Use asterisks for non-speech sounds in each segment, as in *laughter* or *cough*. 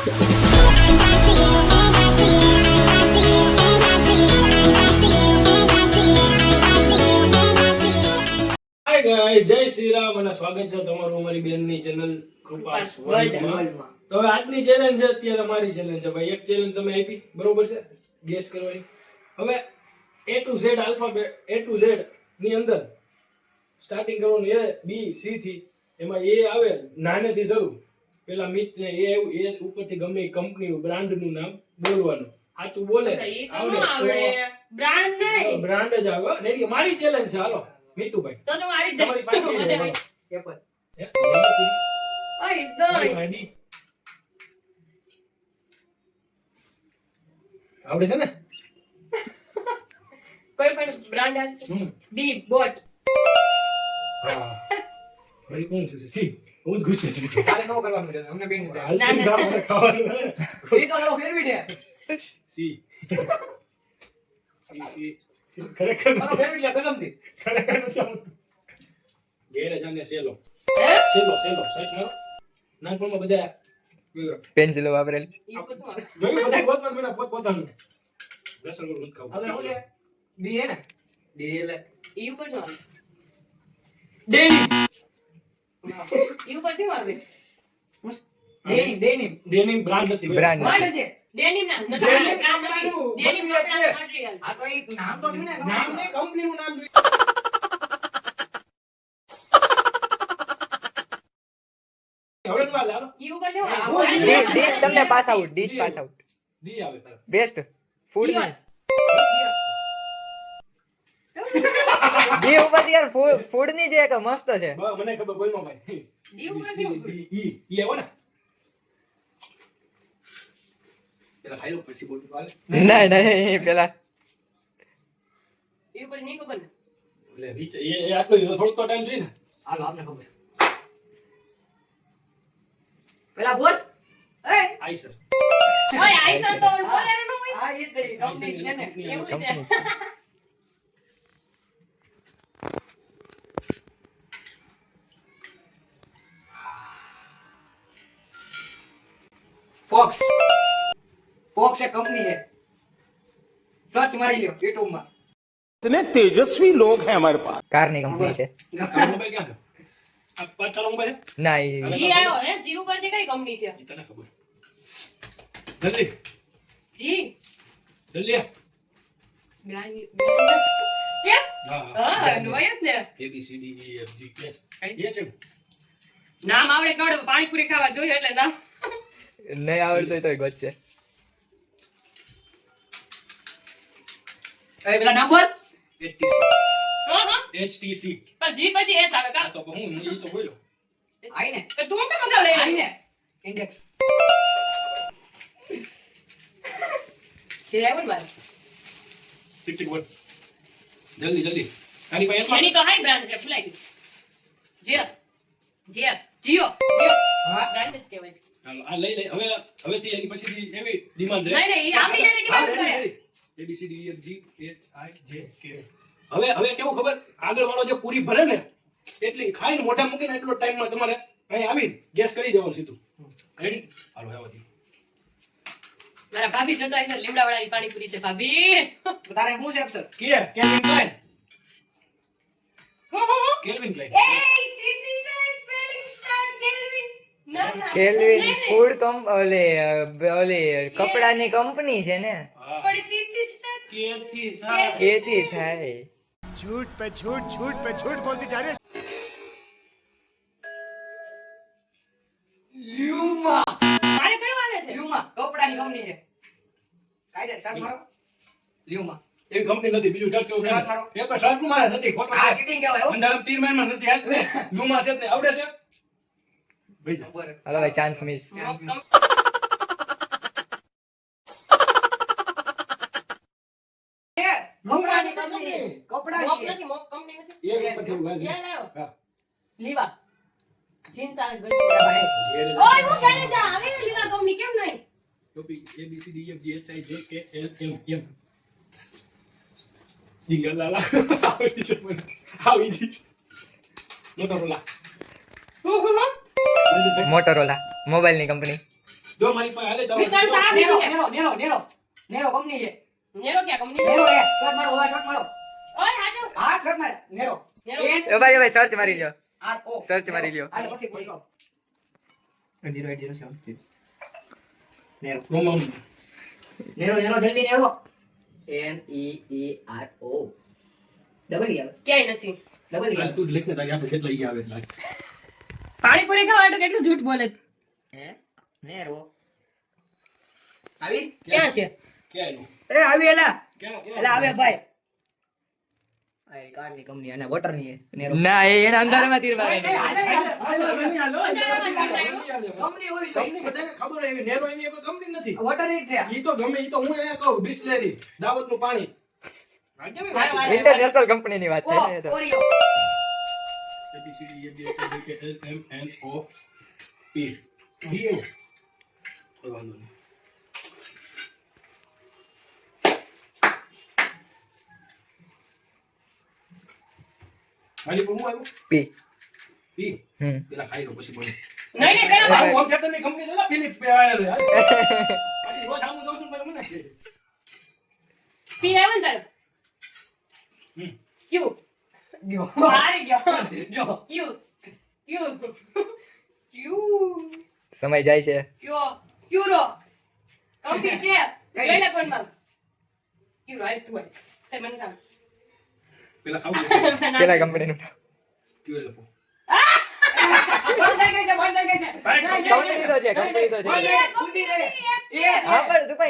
જય શ્રી રામ અને સ્વાગત છે તમારું અમારી બેનની ચેનલ કૃપાસ વર્લ્ડમાં તો હવે આજની ચેલેન્જ છે અત્યારે અમારી ચેલેન્જ છે. ભાઈ એક ચેલેન્જ તમે આપી બરોબર છે? ગેસ કરવાની. હવે A to Z alphabet A to ઝેડની અંદર સ્ટાર્ટિંગ કરવાનું એ બી સી થી. એમાં એ આવે નાનેથી શરૂ. પેલા મિત ને એ એ ઉપરથી ગમે કંપની બ્રાન્ડનું નામ બોલવાનું. સાચું બોલે? આવડે. બ્રાન્ડ નહીં. બ્રાન્ડ જ આવે. રેડી મારી ચેલેન્જ છે. હાલો મિતુભાઈ. તો તો મારી તમારી પાસે પેપર ઓય દોય આવડે છે ને? કોઈ પણ બ્રાન્ડ હશે બી ડી બોટ. હા. મારી કોણ છે સી હું જ ગુસ્સે છું તારે ન કરવાનું છે અમને બેન નથી જ ના મને ખાવાનું હે. એ તો તારો ફેવરિટ છે સી સી, સી. ખરેખર તારો ફેવરિટ છે કસમથી ખરેખર નથી આવડતું. ઘેરે જાને સેલો હે સેલો સેલો સચ મારો નાનપણમાં બધા પેન્સિલો વાપરેલી? જોયું બધા પોત પોત પોત પોતાનું લસણ વાળું નથી ખાવું. હવે શું છે ડી હે ને ડી એટલે ઈ ઉપર? આવે? ડેનિમ ડેનિમ ડેનિમ બ્રાન્ડ નથી. બ્રાન્ડ બ્રાન્ડ છે. ના નથી. આ તો એક નામ તો ને નામ ને નામ જોઈએ. તમને pass out D pass out. D આવે બેસ્ટ ફૂડ. ડી ઉપર યાર ફૂડની જે એક મસ્ત છે. મને ખબર બોલમાં ભાઈ. ડી ઉપર C, ઈ. E આવો ને. પેલા ખાઈ લો પછી બોલ. ના ના પેલા. ઈ ઉપરની ખબર ને. એટલે રીચ એ આટલો થોડો તો ટાઈમ જોઈ ને. હાલો આપને ખબર. પેલા બોલ. એ! I sir. ઓય, આઈ સર તો બોલેરો ન હોય. આ એ જ કંપની છે ને. એવું છે. પોક્ષ કંપની હે સર્ચ મારી લ્યો YouTube માં. इतने तेजस्वी लोग हैं हमारे पास। કારની કંપની છે. મોબાઈલ ક્યાં છે? આ પાંચ ચાલો મોબાઈલ ના એ જી આવ્યો હે? જી ઉપર જે. કઈ? કંપની છે. છે? નામ આવડે કવડે પાણીપુરી ખાવા જોઈએ એટલે ના નહીં આવડતું હોય તો ગોત એ પેલા નામ બોલ HTC હા હા HTC પણ જી પછી એ જ આવે આ કા તો હું એ તો બોલ્યો આઈ ને તો તું કેમ મજા લઈ આઈ લે ને ઇન્ડેક્સ જે આવ્યો ને બાર 51 જલ્દી જલ્દી તારી પાસે એટલા- જેની તો હાઈ બ્રાન્ડ છે ભૂલાઈ ગયું જે જે જીઓ જીઓ હા બ્રાન્ડ જ કહેવાય હાલો, આ લઈ લઈ હવે હવેથી એની પછીથી એવી ડિમાન્ડ રહે નહીં નહીં ઈ આપણી જેટલી ડિમાન્ડ કરે A B C D E F G H I J K. હવે હવે કેવું ખબર? આગળ વાળો જે પૂરી ભરે ને એટલી ખાઈને મોઢા મૂકીને એટલો ટાઈમમાં તમારે અહીં આવીને ગેસ કરી દેવાનું સીધું. રેડી હાલો આવતી મારા ભાભી જતા છે લીમડા વાળાની પાણીપુરી છે ભાભી. તારે શું છે અક્ષર? કે કેલ્વિન ક્લાઇન હું હું હું. કેલ્વિન ક્લાઇન એ સીધી છે સ્પેલિંગ સ્ટાર્ટ કેલ્વિન ના ના. કેલ્વિન. ફૂડ કંપ ઓલે ઓલે કપડાની કંપની છે ને. હા. પણ સીધી સ્ટાર્ટ કે થી થાય કેથી થાય झूठ पे झूठ झूठ पे झूठ बोलती जा रही है લ્યુમા મારે કયું આવે છે લ્યુમા કપડાની કંપની છે કાયદે સર્ચ મારો લ્યુમા એવી કંપની નથી બીજું ડર કેવું શર્ટ મારો. એક શર્ટ મારે નથી ખોટો આ છે. ચીટિંગ કહેવાય હો અંધારામાં તીર મારમાં નથી હાલ *laughs* ગુમા છે જ નહીં. આવડે છે ભાઈ જા. ઉપર હાલો ભાઈ ચાન્સ મિસ કપડાની કંપની. મોપ કપડાની નથી મોપ કંપની નથી. એ ઉપર કેવું ગાલ છે. યાદ આવ્યો હા. લીવા. જીન્સ આવે ભાઈ. ઓય હું જાણે જા. આવે લીવા કંપની કેમ નહીં? Topic A B C D E F G H I J K L M jingle લાલા *laughs* આવી છે મને. આવી છે. મોટોરોલા હું હું હું? મોટોરોલા મોબાઈલની કંપની. જો મારી પાસે હાલે તો નેરો નેરો નેરો. નેરો કંપની છે. નેરો ક્યાં? કંપની નેરો એ શોટ મારો હવે શોટ મારો. ઓય હાજો હા શોટ માર નેરો. નેરો. ભાઈ ભાઈ સર્ચ મારી લ્યો. R O. Search મારી લ્યો. હાલો પછી બોલો. જીરો એટ નેરો રોમમ નેરો નેરો જલ્દી narrow. N E E R O double E આવે. ક્યાંય નથી. ડબલ ઈ તું જ તારી આપણે કેટલા ઈ આવે એટલે. પાણીપુરી ખાવા તો કેટલું જૂઠ બોલે હે નેરો. આવી? ક્યાં છે? ક્યાં એ આવી એલા એલા આવે ભાઈ. કારની કંપની અને વોટરની એ એના અંધારામાં તીર મારે એ હાલે હાલે કંપની કંપની હોવી જોઈએ બધાને ખબર એવી નેરો એવી કોઈ કંપની નથી. વોટરની છે. ઈ તો ગમે ઈ તો હું અહીંયા કહું બિસ્લેરી દાવતનું પાણી. વાત છે? ઇન્ટરનેશનલ કંપનીની વાત છે એ E, વાંધો નહીં. ખાલી પર હું આવ્યું? પી P. હમ પેલા ખાઈ લો પછી બોલો. નહીં નહીં પેલા આવું home theater ની company છે ને, Philips પે આયેલું યાર. પછી રોજ આવું જાઉં છું મને. પી આવ્યો ને તારે હમ. ક્યુ ગયો હારી ગયો ગયો ક્યુ ક્યુ ક્યુ સમય જાય છે ક્યો ક્યુરો કંપની છે લઈ લે ફોનમાં ક્યુરો હાલ તું. મને કામ પેલા ખાવું. *laughs* પેલા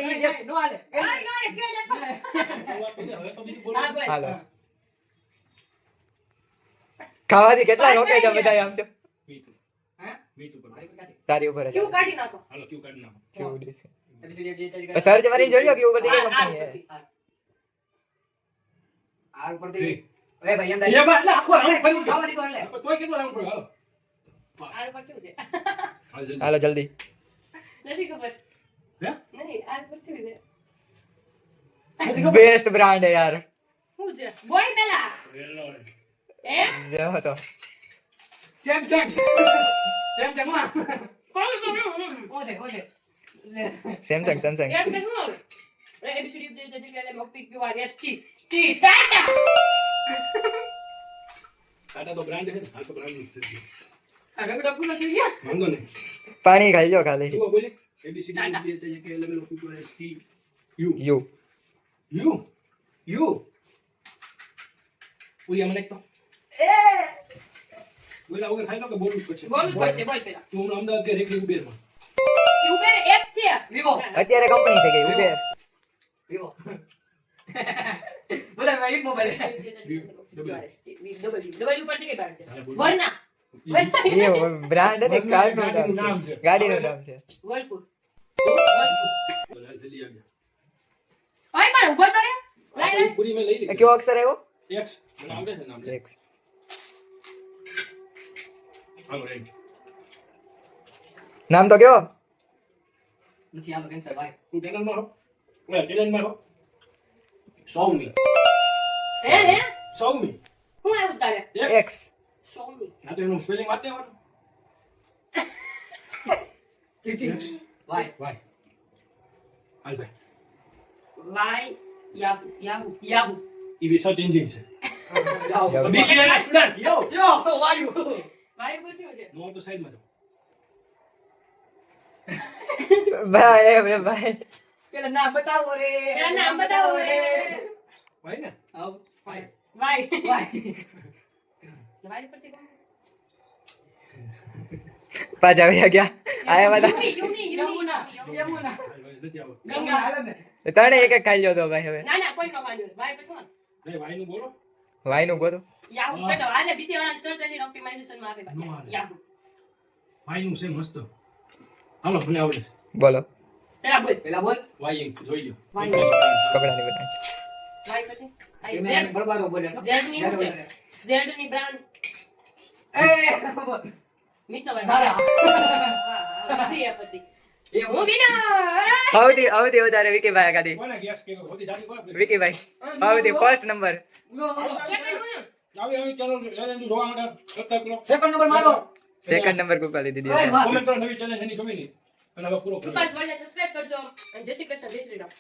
નહીં, નો ખાવાથી કેટલા રોકે છે બધા આમ તો? તારી ઉપર ક્યુ કાઢી નાખો? હાલો, કાઢી નાખો. જે- સર્ચ મારી જોયો કે ઉપર કંપની આ ઉપરથી એ ભાઈ એમ એ બા, એટલે આખો ફરી ગયો. ખાવા દીધો એટલે તોય કેટલો round પડ્યો? હાલો. આ ઉપર કેવું છે હાલ જલ્દી. હાલો નથી ખબર હે? નહીં આ ઉપર કેવું છે. બેસ્ટ બ્રાન્ડ યાર શું છે બોલ પેલા. હે જો તો સેમસંગ સેમસંગમાં કોણ છે હમ, હમ. કોણ છે કોણ છે સેમસંગ સેમસંગ એમ કે શું હવે J J K S T T Tata Tata તો brand છે. હાલ તો brand નું જ છે. આ રગડો પૂરો થઈ ગયો વાંધો નહીં. પાણી ખાઈ લો ખાલી જુઓ બોલી. A, B, C, D, E, Tata. F, G, H, I, J, K, L, M, N, O, P, Q, R, S, T, U. U U. U. ઉલિયા મને એક તો. બોલ્યા વગર ખાઈ લો કે બોલવું જ પડશે? બોલ પડશે બોલ પેલા તું હમણાં અમદાવાદ ગયા રેખડી ઉબેરમાં. એ ઉપર એપ છે વિવો અત્યારે કંપની થઈ ગઈ ઉબેર વિવો એક મોબાઈલ ને નામ નામ છે. છે. ગાડીનું નામ છે. વર્લપુલ બોલ, હાલ જલ્દી આવજો. ઓય પણ ઊભો તો રે. પૂરી મેં લઈ લીધી. કયો અક્ષર આવ્યો? X. આવડે છે નામ એક્સ નામ તો કયો? નથી આનો કેન્સર ભાઈ? તું ટેલરમાં હો? ઓય ટેલનમાં હો? સૌમી. હે હે સૌમી. હું આવ્યું તારે X. એક્સ સોમી હા, તો એનું spelling વાત દેવાનું. X. ભાઈ Y. હાલ ભાઈ. વાય યાહુ યાહુ યાહુ ઈ બી search engine છે. યાહુ. BCA ના student, yo. યો વાયુ વાય ઉપર કેવું છે નો તો side માં જાઓ. ભાઈ એ ભાઈ પેલા નામ બતાવો રે. પેલા નામ બતાવો રે. ભાઈ ને? આવ ભાઈ. વાય. ભાઈ વાય. ઉપર છે પાછા આવ્યા ગયા. આયા બધા. યમુના. યમુના. ને. ત્રણે એક એક ખાઈ લ્યો તો ભાઈ હવે. ના ના કોઈ નો વાંધો ભાઈ પછી શું? ભાઈ, નું બોલો. ભાઈ નું બોલો. યાહુ કટો આને બીસી વાળા સર્ચ એન્જિન ઓપ્ટિમાઇઝેશનમાં આપે. ભાઈ યાહુ. ભાઈ નું છે મસ્ત. હાલો, મને આવડે બોલો. પેલા બોલ. પેલા બોલ. Y જોઈ લ્યો. કપડાની એ બરબારો બોલ્યા છો. ની છે? ઝેડની બ્રાન્ડ. વધારે. એ મિત્ર સારા. હા એ વિનર સૌથી વધારે વિકીભાઈ ગાડી. કોને guess કર્યો? સૌથી જાડી કોને વિકીભાઈ. સૌથી ફર્સ્ટ નંબર. આવી માટે. સેકન્ડ નંબર મારો. સેકન્ડ નંબર કરો નવી એની નહીં. અને હવે પૂરો કરી કૃપાસ વર્લ્ડને સબસ્ક્રાઇબ કરજો. અને જય શ્રી કૃષ્ણ, જય શ્રી રામ.